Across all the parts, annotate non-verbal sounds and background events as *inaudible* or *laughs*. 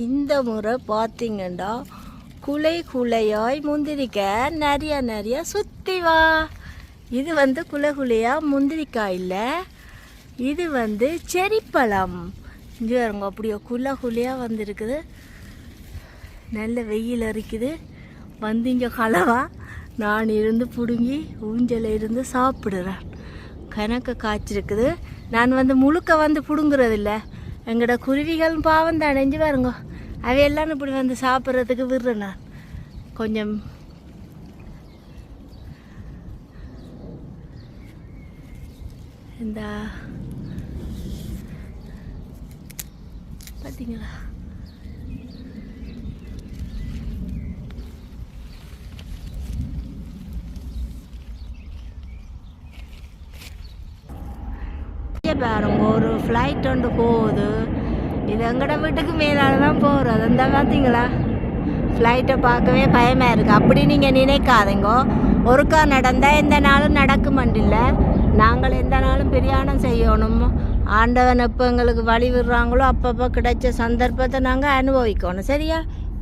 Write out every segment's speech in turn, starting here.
இந்த முறை பார்த்தீங்கன்னா குலை குலையாய் முந்திரிக்காய் நிறைய நிறைய சுற்றி வா. இது வந்து குலை குலையா முந்திரிக்காய் இல்லை இது வந்து செரிப்பழம். இங்கே வருங்க அப்படியே குலை குலையாக நல்ல வெயில் அரிக்குது. வந்து இங்கே கலவா. நான் இருந்து பிடுங்கி ஊஞ்சல இருந்து சாப்பிடுறேன். கணக்கை காய்ச்சிருக்குது. நான் வந்து முழுக்க வந்து பிடுங்குறதில்ல. எங்களோட குருவிகள் பாவம் தான் நெஞ்சு பாருங்க. அவையெல்லாம் இப்படி வந்து சாப்பிட்றதுக்கு விடுறேன் நான். கொஞ்சம். இந்த. பார்த்தீங்களா இங்கே பாருங்க ஒரு ஃப்ளைட் ஒன்று போகுது. இது எங்கட வீட்டுக்கு மேலால தான் போகிறது அந்த பார்த்தீங்களா ஃப்ளைட்டை பார்க்கவே பயமாக இருக்குது அப்படி நீங்கள் நினைக்காதீங்கோ. ஒருக்கா நடந்தால் எந்த நாளும் நடக்க மாட்டில்ல நாங்கள் எந்த நாளும் பிரியாணம் செய்யணும். ஆண்டவன் எப்போ எங்களுக்கு வழி விடுறாங்களோ அப்பப்போ கிடைச்ச சந்தர்ப்பத்தை நாங்கள் அனுபவிக்கணும். சரியா?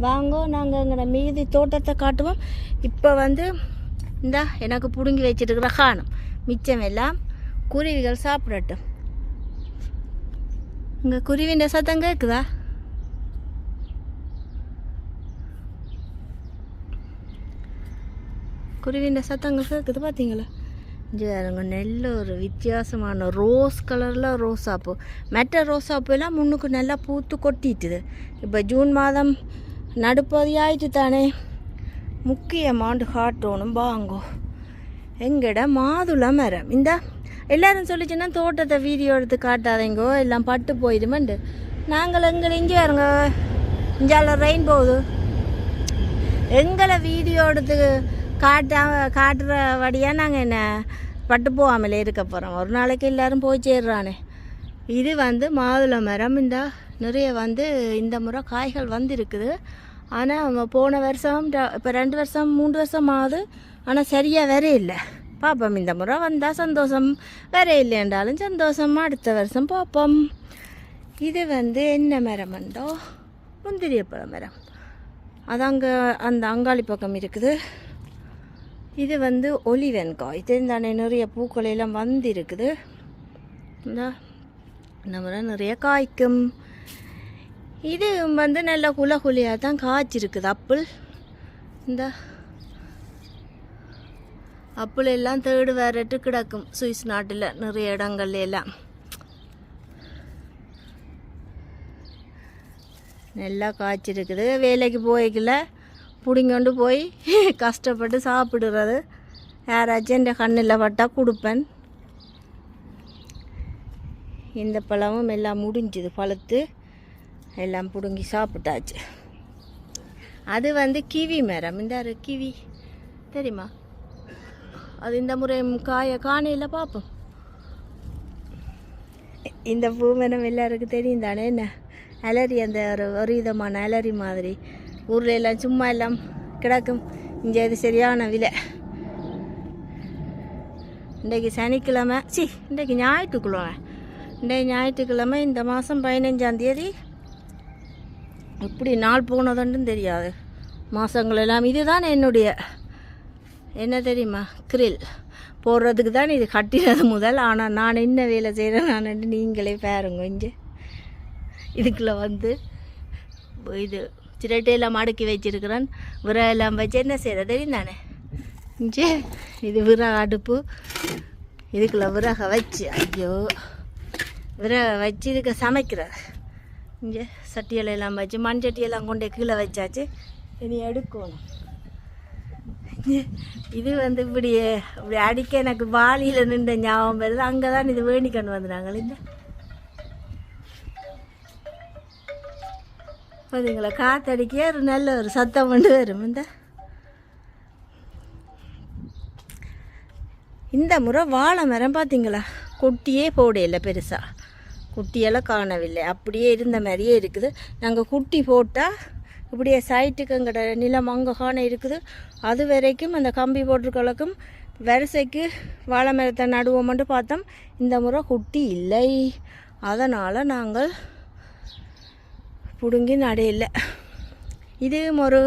வாங்கோ நாங்கள் எங்களோட மீதி தோட்டத்தை காட்டுவோம். இப்போ வந்து இந்த எனக்கு பிடுங்கி வச்சிருக்கிற காணும். மிச்சம் எல்லாம் குருவிகள் சாப்பிடட்டும். இங்கே குருவின்ற சத்தம் கேட்குதா குருவின்ற சத்தம் கேட்குது பார்த்தீங்களா பாருங்க நல்ல ஒரு வித்தியாசமான ரோஸ் கலரில் ரோஸாப்பூ மற்ற ரோஸாப்பூலாம் முன்னுக்கு நல்லா பூத்து கொட்டிட்டுது. இப்போ ஜூன் மாதம் நடுப்பதி தானே தானே. முக்கியமாண்டு காட்டணும் பாங்கோ. எங்கட மாதுளை மரம் இந்த எல்லாரும் சொல்லிச்சுன்னா தோட்டத்தை வீடியோ எடுத்து காட்டாதீங்கோ எல்லாம் பட்டு போயிடுமெண்டு நாங்கள் எங்களை இங்கே வரங்க இஞ்சால ரெயின் போகுது. எங்களை வீடியோ எடுத்து காட்டா காட்டுறபடியாக நாங்கள் என்ன பட்டு போகாமலே இருக்க போகிறோம் ஒரு நாளைக்கு எல்லாரும் போய் சேர்றானே. இது வந்து மாதுளை மரம் இந்த. நிறைய வந்து இந்த முறை காய்கள் வந்துருக்குது. ஆனால் போன வருஷம் இப்போ ரெண்டு வருஷம் மூன்று வருஷம் ஆகுது. ஆனால் சரியாக வேற இல்லை பார்ப்போம் இந்த முறை வந்தால் சந்தோஷம் வேற இல்லைன்றாலும் சந்தோஷம் அடுத்த வருஷம் பார்ப்போம் இது வந்து என்ன மரம் வந்தோ முந்திரியப்பழ மரம் அது அங்கே அந்த அங்காளி பக்கம் இருக்குது இது வந்து ஒலிவெண்காய் தெரிந்தானே நிறைய பூக்களையெல்லாம் வந்திருக்குது இந்த இந்த நிறைய காய்க்கும் இது வந்து நல்ல குலகுலியாக தான் காய்ச்சிருக்குது அப்புள் இந்த அப்புள் எல்லாம் தேடு வேறட்டு கிடக்கும். சுவிஸ் நாட்டில் நிறைய இடங்கள்ல எல்லாம் நல்லா காய்ச்சிருக்குது. வேலைக்கு போய்க்கல. பிடிங்கொண்டு போய் *laughs* கஷ்டப்பட்டு சாப்பிடுறது. யாராச்சும் என் கண்ணில் பட்டால் கொடுப்பேன். இந்த பழமும் எல்லாம் முடிஞ்சுது. பழுத்து எல்லாம் பிடுங்கி சாப்பிட்டாச்சு. அது வந்து கிவி மரம். இந்த கிவி. தெரியுமா? அது இந்த முறை காய காணையில் பார்ப்போம் இந்த பூ மரம் எல்லாருக்கும் தெரியும் தானே என்ன? அலரி அந்த ஒரு ஒரு விதமான அலரி மாதிரி. ஊரில் எல்லாம் சும்மா எல்லாம் கிடக்கும். இங்கே இது சரியான விலை. இன்றைக்கு சனிக்கிழமை சி இன்றைக்கு ஞாயிற்றுக்கிழமை. இன்றைக்கு ஞாயிற்றுக்கிழமை இந்த மாதம் பதினஞ்சாந்தேதி எப்படி நாள் போனதுன்னு தெரியாது. மாதங்கள் எல்லாம் இதுதான் என்னுடைய என்ன தெரியுமா? கிரில் போடுறதுக்கு தான் இது கட்டினது முதல். ஆனால் நான் என்ன வேலை செய்கிறேன் நான் நீங்களே பாருங்க இங்கே. இதுக்குள்ளே வந்து இது சிரட்டையெல்லாம் மடக்கி வச்சிருக்கிறேன். விறகு எல்லாம் வச்சு என்ன செய்கிற தெரியும் தானே? இங்கே இது விறகு அடுப்பு. இதுக்குள்ளே விறகை வச்சு ஐயோ. விறகை வச்சு இதுக்கு சமைக்கிற இங்கே சட்டியெல்லாம் வச்சு மண் சட்டியெல்லாம் கொண்டு கீழே வச்சாச்சு. இனி எடுக்கணும். இது வந்து இப்படி இப்படி அடிக்க எனக்கு வாளியில் நின்ற ஞாபகம் வருது. அங்கே தான் இது வேணிக்கண்டு வந்துடுறாங்க இந்த பார்த்தீங்களா காத்தடிக்க ஒரு நல்ல ஒரு சத்தம் கொண்டு வரும் இந்த. இந்த முறை வாழை மரம் பார்த்தீங்களா கொட்டியே போடையில பெருசாக குட்டியெல்லாம் காணவில்லை. அப்படியே இருந்த மாதிரியே இருக்குது. நாங்கள் குட்டி போட்டால் இப்படியே சைட்டுக்கு எங்கட நிலம் அங்கே காண இருக்குது. அது வரைக்கும் அந்த கம்பி போட்டிருக்களுக்கும் வரிசைக்கு வாழை மரத்தை நடுவோம்னு பார்த்தோம். இந்த முறை குட்டி இல்லை. அதனால் நாங்கள் பிடுங்கி நடையில. இதுவும் ஒரு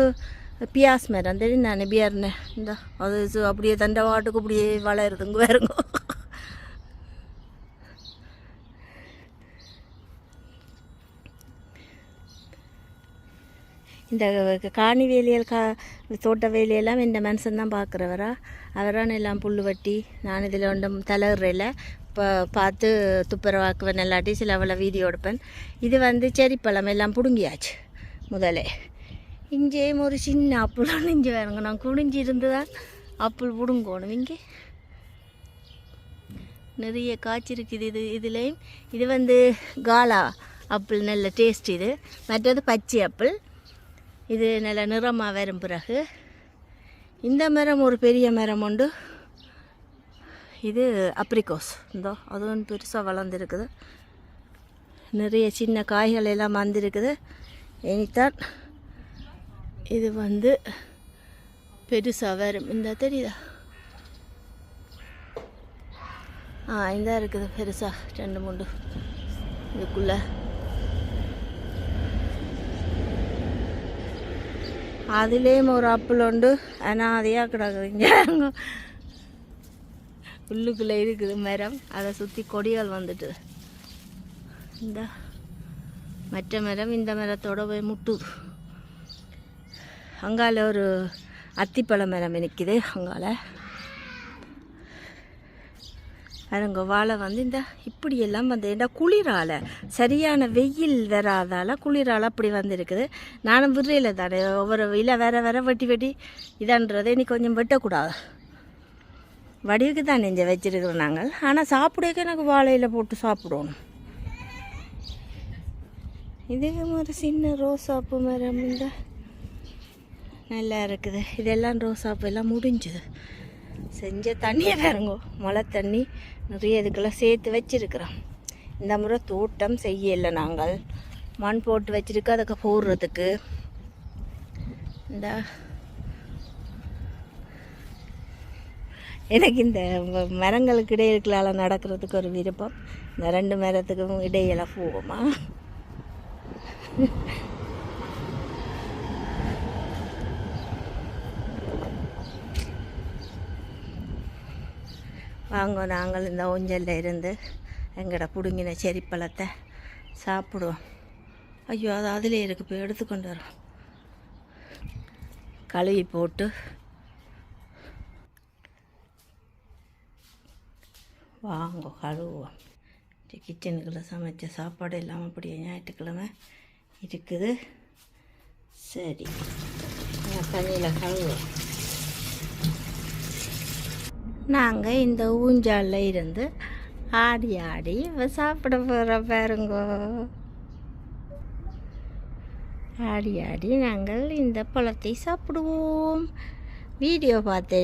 பியாஸ் மரம் தெரியும் தானே பியார்னே இந்த அது அப்படியே தண்டவாட்டுக்கு அப்படியே வளருதுங்க வேறுங்க இந்த காணி வேலியல் கா தோட்ட வேலையெல்லாம் இந்த மனுஷன் தான் பார்க்குறவரா. அவரான எல்லாம் புல் வட்டி நான் இதில் ஒன்றும் தலையிறையில் இப்போ பார்த்து துப்புரவாக்குவேன் இல்லாட்டி சில அவளை வீடியோ எடுப்பேன் இது வந்து செரிப்பழம் எல்லாம் பிடுங்கியாச்சு முதலே. இங்கேயும் ஒரு சின்ன அப்புள் நெஞ்சு வேணுங்க நான் குடிஞ்சு இருந்து அப்புள் பிடுங்கணும் இங்கே. நிறைய காய்ச்சிருக்குது இது இதுலேயும். இது வந்து காலா ஆப்பிள் நல்ல டேஸ்ட் இது. மற்றது பச்சை ஆப்பிள் இது நல்ல நிறமாக வரும் பிறகு. இந்த மரம் ஒரு பெரிய மரம் உண்டு. இது அப்ரிகோஸ். இந்தோ அதுவும் பெருசாக வளர்ந்துருக்குது. நிறைய சின்ன காய்கள் எல்லாம் வந்திருக்குது. இனித்தான் இது வந்து பெருசாக வரும். இந்த தெரியுதா? ஆ இந்த இருக்குது பெருசாக ரெண்டு மூண்டு இதுக்குள்ளே அதுலேயும் ஒரு ஆப்பிள் உண்டு அனாதையாக கிடக்குதுங்க உள்ளுக்குள்ளே இருக்குது மரம் அதை சுற்றி கொடிகள் வந்துட்டு இந்த மற்ற மரம் இந்த மரத்தோட போய் முட்டுது அங்கால ஒரு அத்திப்பழ மரம் நிற்கிது அங்கால அதுங்க வாழை வந்து இந்த இப்படியெல்லாம் வந்து இந்த குளிரால் சரியான வெயில் வராதால் குளிரால் அப்படி வந்துருக்குது. நானும் விரையில் தானே ஒவ்வொரு இல்லை வேற வேற வெட்டி வெட்டி இதான்றதை நீ கொஞ்சம் வெட்டக்கூடாது. வடிவுக்கு தான் நெஞ்ச வச்சிருக்கிறோம் நாங்கள். ஆனால் சாப்பிடக்க எனக்கு வாழையில் போட்டு சாப்பிடுவோம் இதே மாதிரி சின்ன ரோசாப்பு மரம் இந்த. நல்லா இருக்குது. இதெல்லாம் ரோசாப்பு எல்லாம் முடிஞ்சுது. செஞ்ச தண்ணியை பாருங்கோ. மழை தண்ணி நிறைய இதுக்கெல்லாம் சேர்த்து வச்சிருக்கிறோம். இந்த முறை தோட்டம் செய்யலை நாங்கள். மண் போட்டு வச்சுருக்கு அதுக்கு போடுறதுக்கு. இந்த. எனக்கு இந்த மரங்களுக்கு இடையிலால நடக்கிறதுக்கு ஒரு விருப்பம். இந்த ரெண்டு மரத்துக்கும் இடையில போவோமா? வாங்க நாங்கள் இந்த ஊஞ்சலில் இருந்து எங்கட பிடுங்கின செரிப்பழத்தை சாப்பிடுவோம். ஐயோ அது அதிலே இருக்கு போய் எடுத்துக்கொண்டு வரோம். கழுவி போட்டு வாங்க கழுவுவோம். கிச்சனுக்குள்ளே சமைச்ச சாப்பாடு இல்லாமல் அப்படியே ஞாயிற்றுக்கிழமை இருக்குது. சரி தண்ணியில் கழுவுவோம். நாங்கள் இந்த ஊஞ்சாலில் இருந்து ஆடி ஆடி சாப்பிட போகிறோம் பாருங்கோ. ஆடி ஆடி நாங்கள் இந்த பழத்தை சாப்பிடுவோம். வீடியோ பார்த்தேன்